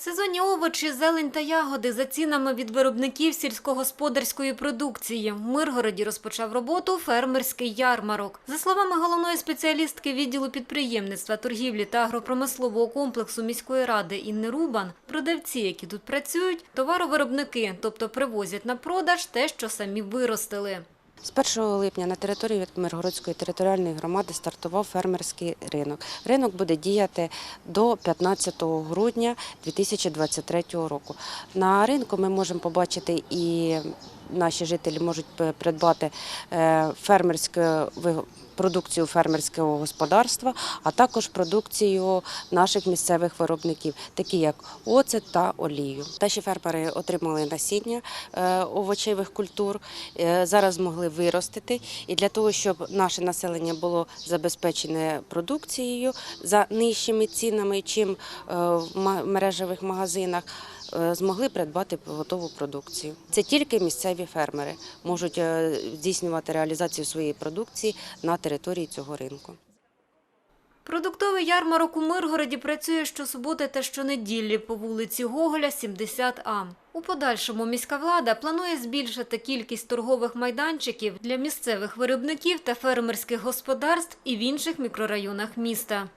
Сезонні овочі, зелень та ягоди за цінами від виробників сільськогосподарської продукції. В Миргороді розпочав роботу фермерський ярмарок. За словами головної спеціалістки відділу підприємництва, торгівлі та агропромислового комплексу міської ради Інни Рубан, продавці, які тут працюють, товаровиробники, тобто привозять на продаж те, що самі виростили. З 1 липня на території Миргородської територіальної громади стартував фермерський ринок. Ринок буде діяти до 15 грудня 2023 року. На ринку ми можемо побачити і наші жителі можуть придбати е, фермерську продукцію фермерського господарства, а також продукцію наших місцевих виробників, такі як оцет та олію. Наші фермери отримали насіння е, овочевих культур, е, зараз змогли виростити. І для того, щоб наше населення було забезпечене продукцією за нижчими цінами, чим в мережевих магазинах. Змогли придбати готову продукцію. Це тільки місцеві фермери можуть е, здійснювати реалізацію своєї продукції на території цього ринку. Продуктовий ярмарок у Миргороді працює щосуботи та щонеділі по вулиці Гоголя, 70А. У подальшому міська влада планує збільшити кількість торгових майданчиків для місцевих виробників та фермерських господарств і в інших мікрорайонах міста.